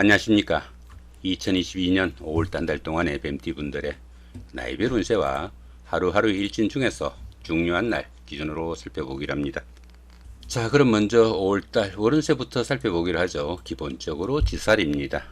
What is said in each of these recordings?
안녕하십니까. 2022년 5월 한 달 동안의 뱀띠 분들의 나이별 운세와 하루하루 일진 중에서 중요한 날 기준으로 살펴보기로 합니다. 자, 그럼 먼저 5월달 월운세부터 살펴보기로 하죠. 기본적으로 지살입니다.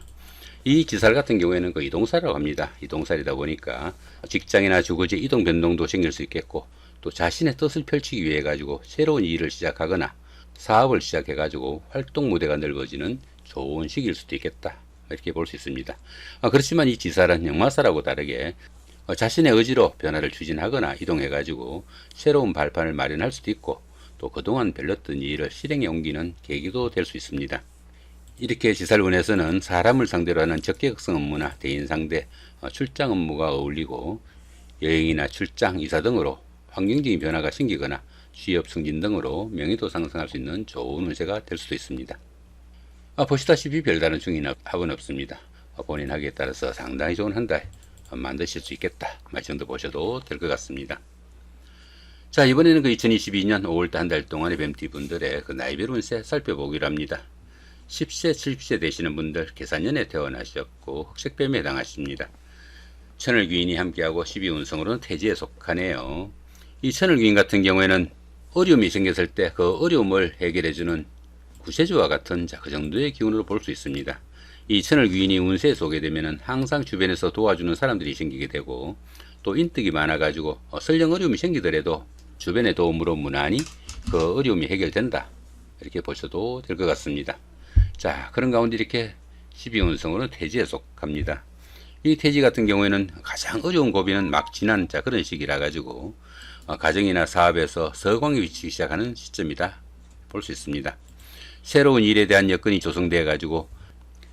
이 지살 같은 경우에는 그 이동살이라고 합니다. 이동살이다 보니까 직장이나 주거지 이동 변동도 생길 수 있겠고 또 자신의 뜻을 펼치기 위해 가지고 새로운 일을 시작하거나 사업을 시작해 가지고 활동 무대가 넓어지는 좋은 시기일 수도 있겠다. 이렇게 볼 수 있습니다. 아, 그렇지만 이 지살은 역마살하고 다르게 어, 자신의 의지로 변화를 추진하거나 이동해 가지고 새로운 발판을 마련할 수도 있고 또 그동안 별렀던 일을 실행에 옮기는 계기도 될 수 있습니다. 이렇게 지살운에서는 사람을 상대로 하는 적개극성 업무나 대인 상대, 어, 출장 업무가 어울리고 여행이나 출장, 이사 등으로 환경적인 변화가 생기거나 취업 승진 등으로 명예도 상승할 수 있는 좋은 운세가 될 수도 있습니다. 아, 보시다시피 별다른 중이나 합은 없습니다. 어, 본인 하기에 따라서 상당히 좋은 한 달 만드실 수 있겠다. 이 정도 보셔도 될 것 같습니다. 자, 이번에는 그 2022년 5월 한달 동안의 뱀띠 분들의 그 나이별 운세 살펴보기로 합니다. 10세, 70세 되시는 분들 계산년에 태어나셨고 흑색뱀에 해당하십니다. 천을귀인이 함께하고 12운성으로는 태지에 속하네요. 이 천을귀인 같은 경우에는 어려움이 생겼을 때 그 어려움을 해결해주는 구세주와 같은 자, 그 정도의 기운으로 볼 수 있습니다. 이 천을 귀인이 운세에 쏘게 되면은 항상 주변에서 도와주는 사람들이 생기게 되고 또 인덕이 많아가지고 어, 설령 어려움이 생기더라도 주변의 도움으로 무난히 그 어려움이 해결된다. 이렇게 보셔도 될 것 같습니다. 자, 그런 가운데 이렇게 12운성으로 태지에 속합니다. 이 태지 같은 경우에는 가장 어려운 고비는 막 지난 자 그런 시기라 가지고 어, 가정이나 사업에서 서광이 위치기 시작하는 시점이다 볼 수 있습니다. 새로운 일에 대한 여건이 조성되어 가지고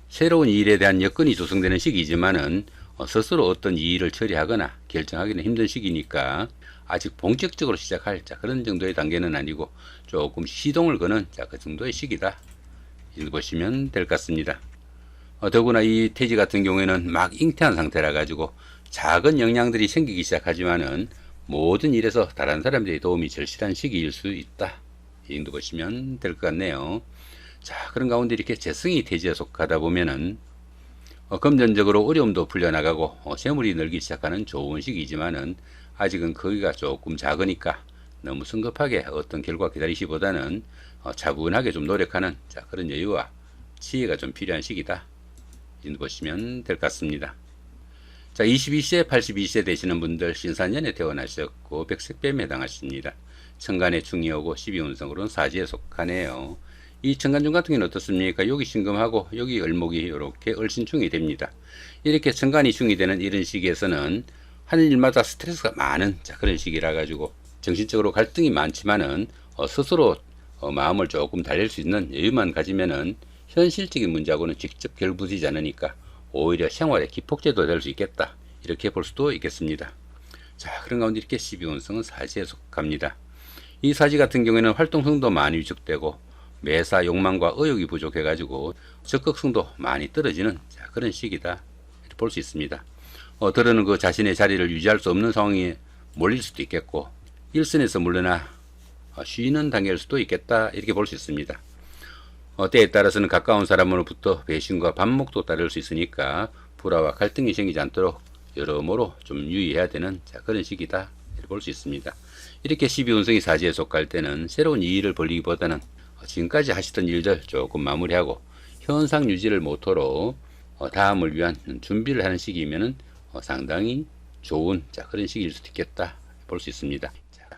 새로운 일에 대한 여건이 조성되는 시기지만은 어, 스스로 어떤 일을 처리하거나 결정하기는 힘든 시기니까 아직 본격적으로 시작할 자 그런 정도의 단계는 아니고 조금 시동을 거는 자 그 정도의 시기다 보시면 될 것 같습니다. 어, 더구나 이 태지 같은 경우에는 막 잉태한 상태라 가지고 작은 영향들이 생기기 시작하지만은 모든 일에서 다른 사람들의 도움이 절실한 시기일 수 있다. 이 정도 보시면 될 것 같네요. 자, 그런 가운데 이렇게 재성이 태지에 속하다 보면은 어, 금전적으로 어려움도 풀려나가고 어, 재물이 늘기 시작하는 좋은 시기지만은 아직은 거기가 조금 작으니까 너무 성급하게 어떤 결과 기다리시보다는 어, 차분하게 좀 노력하는 자, 그런 여유와 지혜가 좀 필요한 시기다. 보시면 될 것 같습니다. 자, 22세, 82세 되시는 분들 신산년에 태어나셨고 백색뱀에 해당하십니다. 천간에 충이 오고 12운성으로는 사지에 속하네요. 이 천간중 같은 경우는 어떻습니까? 여기 신금하고 여기 을목이 이렇게 을신충이 됩니다. 이렇게 천간이 충이 되는 이런 시기에서는 하는 일마다 스트레스가 많은 자, 그런 시기라 가지고 정신적으로 갈등이 많지만은 어, 스스로 어, 마음을 조금 달랠 수 있는 여유만 가지면은 현실적인 문제하고는 직접 결부되지 않으니까 오히려 생활의 기폭제도 될 수 있겠다. 이렇게 볼 수도 있겠습니다. 자, 그런 가운데 이렇게 12운성은 사지에 속합니다. 이 사지 같은 경우에는 활동성도 많이 위축되고 매사 욕망과 의욕이 부족해 가지고 적극성도 많이 떨어지는 자, 그런 시기다. 볼 수 있습니다. 어, 들어는 그 자신의 자리를 유지할 수 없는 상황에 몰릴 수도 있겠고 일선에서 물러나 어, 쉬는 단계일 수도 있겠다. 이렇게 볼 수 있습니다. 어, 때에 따라서는 가까운 사람으로부터 배신과 반목도 따를 수 있으니까 불화와 갈등이 생기지 않도록 여러모로 좀 유의해야 되는 자, 그런 시기다. 이렇게 볼수 있습니다. 이렇게 12운성이 사지에 속할 때는 새로운 일을 벌리기보다는 어, 지금까지 하시던 일들 조금 마무리하고 현상 유지를 모토로 어, 다음을 위한 준비를 하는 시기이면은 어, 상당히 좋은 자, 그런 시기일 수도 있겠다 볼 수 있습니다. 자,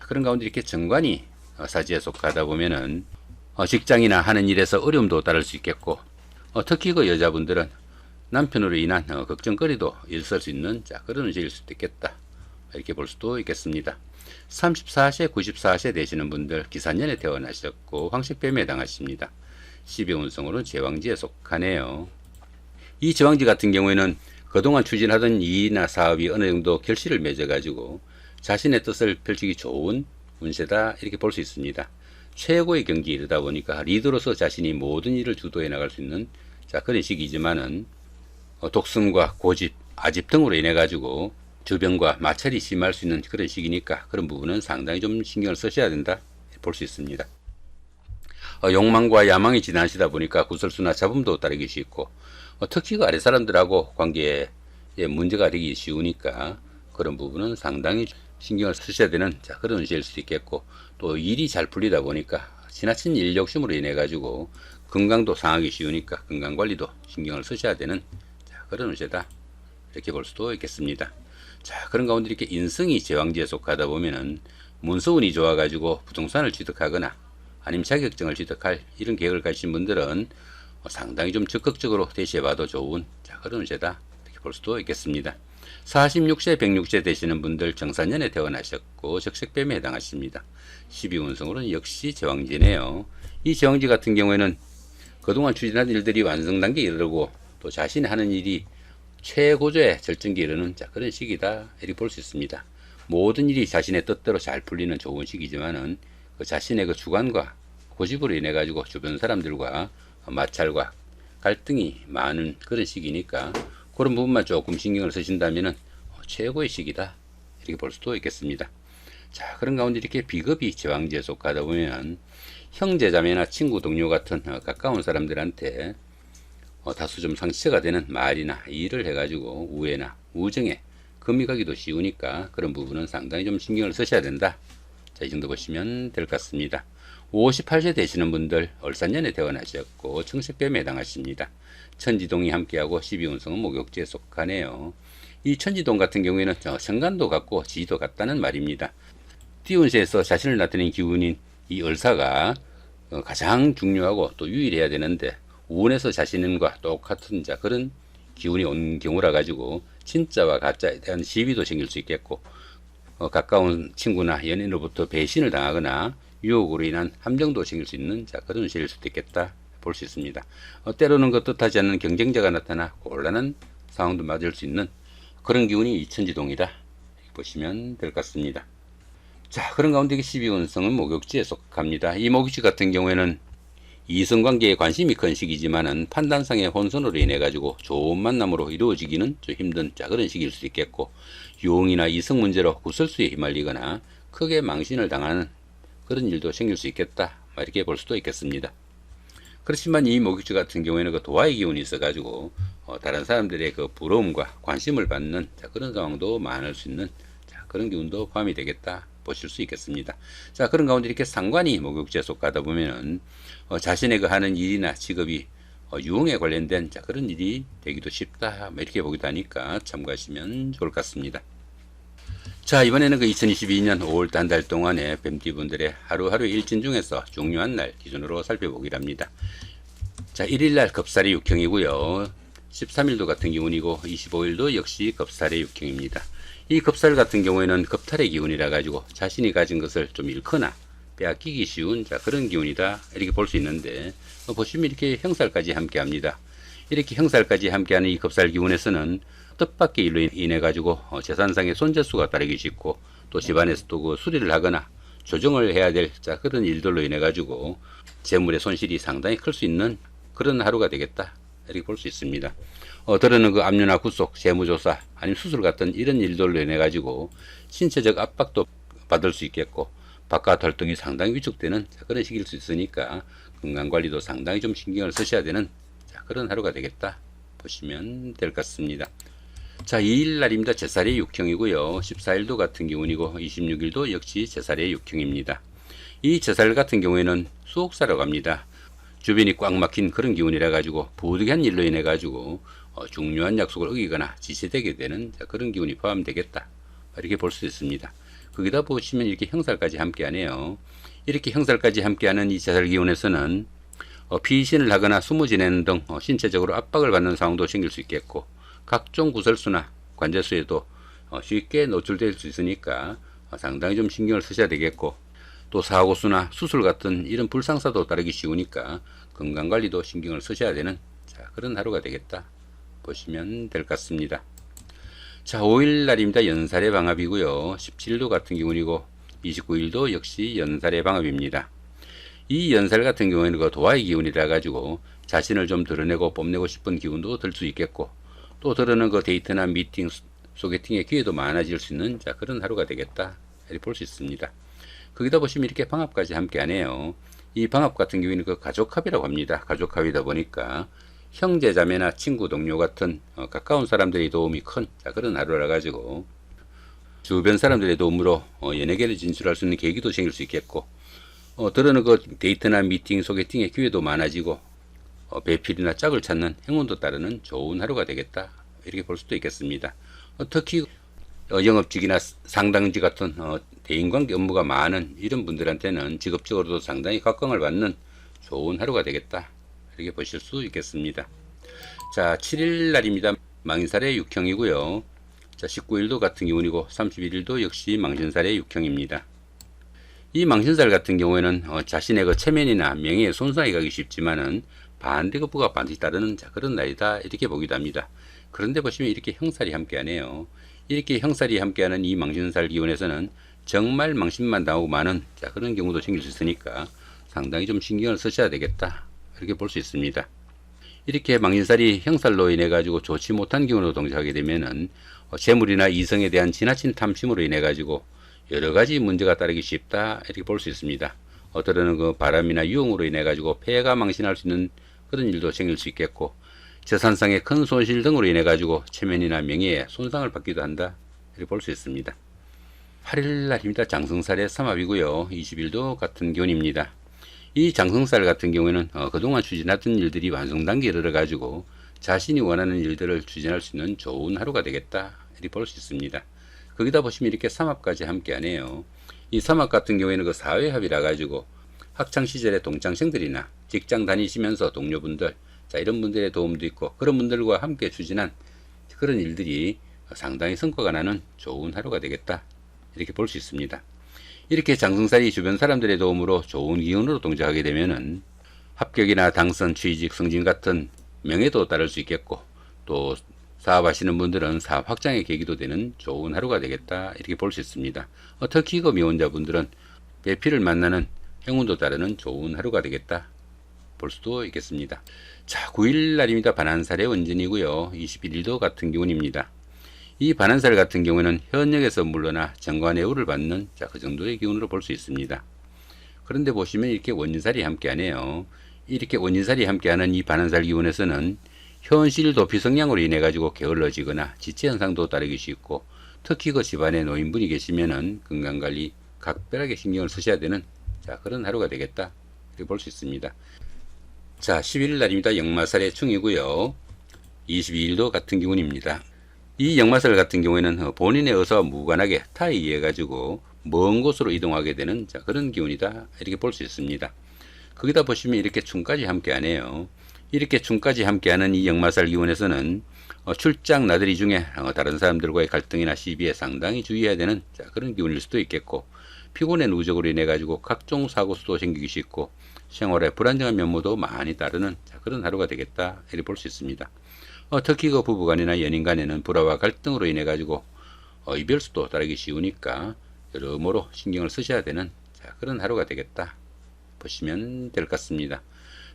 그런 가운데 이렇게 정관이 어, 사지에 속하다 보면은 어, 직장이나 하는 일에서 어려움도 따를 수 있겠고 어, 특히 그 여자분들은 남편으로 인한 어, 걱정거리도 있을 수 있는 자, 그런 운세일 수도 있겠다 이렇게 볼 수도 있겠습니다. 34세, 94세 되시는 분들 기산년에 태어나셨고 황식뱀에 해당하십니다. 12운성으로는 제왕지에 속하네요. 이 제왕지 같은 경우에는 그동안 추진하던 일이나 사업이 어느 정도 결실을 맺어가지고 자신의 뜻을 펼치기 좋은 운세다 이렇게 볼 수 있습니다. 최고의 경지에 이르다 보니까 리더로서 자신이 모든 일을 주도해 나갈 수 있는 자 그런 시기지만은 어, 독성과 고집, 아집 등으로 인해 가지고 주변과 마찰이 심할 수 있는 그런 시기니까 그런 부분은 상당히 좀 신경을 쓰셔야 된다 볼 수 있습니다. 어, 욕망과 야망이 지나시다 보니까 구설수나 잡음도 따르기 쉽고 어, 특히 그 아래 사람들하고 관계에 문제가 되기 쉬우니까 그런 부분은 상당히 신경을 쓰셔야 되는 자, 그런 시일 수도 있겠고 또 일이 잘 풀리다 보니까 지나친 일 욕심으로 인해 가지고 건강도 상하기 쉬우니까 건강 관리도 신경을 쓰셔야 되는 자, 그런 운세다 이렇게 볼 수도 있겠습니다. 자 그런 가운데 이렇게 인성이 제왕지에 속하다 보면은 문서운이 좋아가지고 부동산을 취득하거나 아니면 자격증을 취득할 이런 계획을 가진 분들은 상당히 좀 적극적으로 대시해봐도 좋은 자 그런 운세다 이렇게 볼 수도 있겠습니다. 46세, 106세 되시는 분들 정산년에 태어나셨고 적색뱀에 해당하십니다. 12운성으로는 역시 제왕지네요. 이 제왕지 같은 경우에는 그동안 추진한 일들이 완성 단계에 이르고 또 자신이 하는 일이 최고조의 절정기에 이르는 자, 그런 시기다 이렇게 볼 수 있습니다. 모든 일이 자신의 뜻대로 잘 풀리는 좋은 시기지만은 그 자신의 그 주관과 고집으로 인해 가지고 주변 사람들과 마찰과 갈등이 많은 그런 시기니까 그런 부분만 조금 신경을 쓰신다면은 최고의 시기다 이렇게 볼 수도 있겠습니다. 자 그런 가운데 이렇게 비겁이 제왕지에 속하다 보면 형제자매나 친구 동료 같은 어, 가까운 사람들한테 어, 다소 좀 상처가 되는 말이나 일을 해가지고 우애나 우정에 금이 가기도 쉬우니까 그런 부분은 상당히 좀 신경을 쓰셔야 된다. 자, 이 정도 보시면 될 것 같습니다. 58세 되시는 분들 얼산년에 태어나셨고 청색뱀에 해당하십니다. 천지동이 함께하고 12운성은 목욕지에 속하네요. 이 천지동 같은 경우에는 정간도 같고 지도 같다는 말입니다. 띠운세에서 자신을 나타낸 기운인 이 을사가 어, 가장 중요하고 또 유일해야 되는데 우운에서 자신과 똑같은 자 그런 기운이 온 경우라 가지고 진짜와 가짜에 대한 시비도 생길 수 있겠고 어, 가까운 친구나 연인으로부터 배신을 당하거나 유혹으로 인한 함정도 생길 수 있는 자 그런 시일 수도 있겠다 볼 수 있습니다. 어, 때로는 그 뜻하지 않는 경쟁자가 나타나 곤란한 상황도 맞을 수 있는 그런 기운이 이천지동이다 보시면 될 것 같습니다. 자 그런 가운데 12운성은 목욕지에 속합니다. 이 목욕지 같은 경우에는 이성관계에 관심이 큰 시기지만은 판단상의 혼선으로 인해 가지고 좋은 만남으로 이루어지기는 좀 힘든 자 그런 시기일 수 있겠고 유흥이나 이성 문제로 구설수에 휘말리거나 크게 망신을 당하는 그런 일도 생길 수 있겠다 이렇게 볼 수도 있겠습니다. 그렇지만 이 목욕지 같은 경우에는 그 도화의 기운이 있어가지고 어, 다른 사람들의 그 부러움과 관심을 받는 자, 그런 상황도 많을 수 있는 자, 그런 기운도 포함이 되겠다 보실 수 있겠습니다. 자 그런 가운데 이렇게 상관이 목욕지에 속하다 보면은 어, 자신의 그 하는 일이나 직업이 어, 유흥에 관련된 자, 그런 일이 되기도 쉽다 뭐 이렇게 보기도 하니까 참고하시면 좋을 것 같습니다. 자 이번에는 그 2022년 5월 한달 동안의 뱀띠 분들의 하루하루 일진 중에서 중요한 날 기준으로 살펴보기를 합니다. 자 1일날 급살이 6형이고요. 13일도 같은 기운이고 25일도 역시 급살의 6형입니다. 이 급살 같은 경우에는 급탈의 기운이라 가지고 자신이 가진 것을 좀 잃거나 빼앗기기 쉬운 자 그런 기운이다 이렇게 볼 수 있는데 어, 보시면 이렇게 형살까지 함께합니다. 이렇게 형살까지 함께하는 이 급살 기운에서는 뜻밖의 일로 인해 가지고 어, 재산상의 손재수가 따르기 쉽고 또 집안에서 또그 수리를 하거나 조정을 해야 될 자 그런 일들로 인해 가지고 재물의 손실이 상당히 클 수 있는 그런 하루가 되겠다 이렇게 볼 수 있습니다. 어, 들어는 그 압류나 구속, 재무조사, 아니면 수술 같은 이런 일들로 인해 가지고 신체적 압박도 받을 수 있겠고 바깥 활동이 상당히 위축되는 그런 시기일 수 있으니까 건강 관리도 상당히 좀 신경을 쓰셔야 되는 그런 하루가 되겠다 보시면 될 것 같습니다. 자, 2일 날입니다. 제살의 육형이고요. 14일도 같은 기운이고 26일도 역시 제살의 육형입니다. 이 제살 같은 경우에는 수옥사라고 합니다. 주변이 꽉 막힌 그런 기운이라 가지고 부득이한 일로 인해 가지고 어, 중요한 약속을 어기거나 지체되게 되는 그런 기운이 포함되겠다. 이렇게 볼 수 있습니다. 거기다 보시면 이렇게 형살까지 함께하네요. 이렇게 형살까지 함께하는 이 제살 기운에서는 어, 피신을 하거나 숨어 지내는 등 어, 신체적으로 압박을 받는 상황도 생길 수 있겠고 각종 구설수나 관제수에도 어, 쉽게 노출될 수 있으니까 어, 상당히 좀 신경을 쓰셔야 되겠고 또 사고수나 수술 같은 이런 불상사도 따르기 쉬우니까 건강관리도 신경을 쓰셔야 되는 자, 그런 하루가 되겠다 보시면 될 것 같습니다. 자 5일 날입니다. 연살의 방합이고요. 17일도 같은 기운이고 29일도 역시 연살의 방합입니다. 이 연살 같은 경우에는 그 도화의 기운이라 가지고 자신을 좀 드러내고 뽐내고 싶은 기운도 들 수 있겠고 또 드러는 그 데이트나 미팅 소개팅의 기회도 많아질 수 있는 자 그런 하루가 되겠다 이렇게 볼 수 있습니다. 거기다 보시면 이렇게 방합까지 함께 하네요. 이 방합 같은 경우에는 그 가족합이라고 합니다. 가족합이다 보니까 형제 자매나 친구 동료 같은 어, 가까운 사람들의 도움이 큰 자, 그런 하루라 가지고 주변 사람들의 도움으로 어, 연예계를 진출할 수 있는 계기도 생길 수 있겠고 어, 들어는 그 데이트나 미팅, 소개팅의 기회도 많아지고 어, 배필이나 짝을 찾는 행운도 따르는 좋은 하루가 되겠다 이렇게 볼 수도 있겠습니다. 어, 특히 어, 영업직이나 상당직 같은 어, 대인관계 업무가 많은 이런 분들한테는 직업적으로도 상당히 각광을 받는 좋은 하루가 되겠다 이렇게 보실 수 있겠습니다. 자, 7일 날입니다. 망인살의 육형이고요. 자, 19일도 같은 기운이고 31일도 역시 망신살의 육형입니다. 이 망신살 같은 경우에는 어, 자신의 그 체면이나 명예에 손상이 가기 쉽지만은 반대급부가 반드시 따르는 자, 그런 날이다 이렇게 보기도 합니다. 그런데 보시면 이렇게 형살이 함께하네요. 이렇게 형살이 함께하는 이 망신살 기운에서는 정말 망신만 당하고 많은 자, 그런 경우도 생길 수 있으니까 상당히 좀 신경을 쓰셔야 되겠다 이렇게 볼 수 있습니다. 이렇게 망신살이 형살로 인해 가지고 좋지 못한 기운으로 동작하게 되면은 어, 재물이나 이성에 대한 지나친 탐심으로 인해 가지고 여러 가지 문제가 따르기 쉽다 이렇게 볼 수 있습니다. 어떨때는 그 바람이나 유흥으로 인해 가지고 폐가 망신할 수 있는 그런 일도 생길 수 있겠고 재산상의 큰 손실 등으로 인해 가지고 체면이나 명예에 손상을 받기도 한다 이렇게 볼 수 있습니다. 8일 날입니다. 장성살의 삼합이고요. 20일도 같은 기운입니다. 이 장성살 같은 경우에는 어, 그동안 추진하던 일들이 완성 단계에 이르러 가지고 자신이 원하는 일들을 추진할 수 있는 좋은 하루가 되겠다 이렇게 볼 수 있습니다. 거기다 보시면 이렇게 삼합까지 함께 하네요. 이 삼합 같은 경우에는 그 사회합이라 가지고 학창 시절의 동창생들이나 직장 다니시면서 동료분들 자 이런 분들의 도움도 있고 그런 분들과 함께 추진한 그런 일들이 상당히 성과가 나는 좋은 하루가 되겠다 이렇게 볼 수 있습니다. 이렇게 장성살이 주변 사람들의 도움으로 좋은 기운으로 동작하게 되면은 합격이나 당선, 취직, 승진 같은 명예도 따를 수 있겠고 또 사업하시는 분들은 사업 확장의 계기도 되는 좋은 하루가 되겠다 이렇게 볼 수 있습니다. 어, 특히 그 미혼자분들은 배필을 만나는 행운도 따르는 좋은 하루가 되겠다 볼 수도 있겠습니다. 자, 9일 날입니다. 반환살의 원전이고요. 21일도 같은 기운입니다. 이 반환살 같은 경우에는 현역에서 물러나 정관의 우를 받는 자, 그 정도의 기운으로 볼 수 있습니다. 그런데 보시면 이렇게 원진살이 함께하네요. 이렇게 원진살이 함께하는 이 반환살 기운에서는 현실 도피 성향으로 인해 가지고 게을러지거나 지체 현상도 따르기 쉽고 특히 그 집안에 노인분이 계시면은 건강 관리 각별하게 신경을 쓰셔야 되는 자 그런 하루가 되겠다 이렇게 볼 수 있습니다. 자 11일 날입니다. 역마살의 충이고요. 22일도 같은 기운입니다. 이 역마살 같은 경우에는 어, 본인의 의사와 무관하게 타에 의해 가지고 먼 곳으로 이동하게 되는 자 그런 기운이다 이렇게 볼 수 있습니다. 거기다 보시면 이렇게 충까지 함께하네요. 이렇게 충까지 함께하는 이 역마살 기운에서는 어, 출장 나들이 중에 어, 다른 사람들과의 갈등이나 시비에 상당히 주의해야 되는 자, 그런 기운일 수도 있겠고 피곤의 누적으로 인해 가지고 각종 사고 수도 생기기 쉽고 생활에 불안정한 면모도 많이 따르는 자, 그런 하루가 되겠다 이렇게 볼 수 있습니다. 어, 특히 그 부부간이나 연인 간에는 불화와 갈등으로 인해 가지고 어, 이별수도 따르기 쉬우니까 여러모로 신경을 쓰셔야 되는 자, 그런 하루가 되겠다 보시면 될 것 같습니다.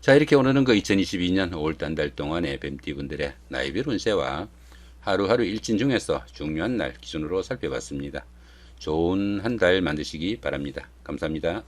자 이렇게 오늘은 그 2022년 5월달 한달 동안의 뱀띠분들의 나이별 운세와 하루하루 일진 중에서 중요한 날 기준으로 살펴봤습니다. 좋은 한 달 만드시기 바랍니다. 감사합니다.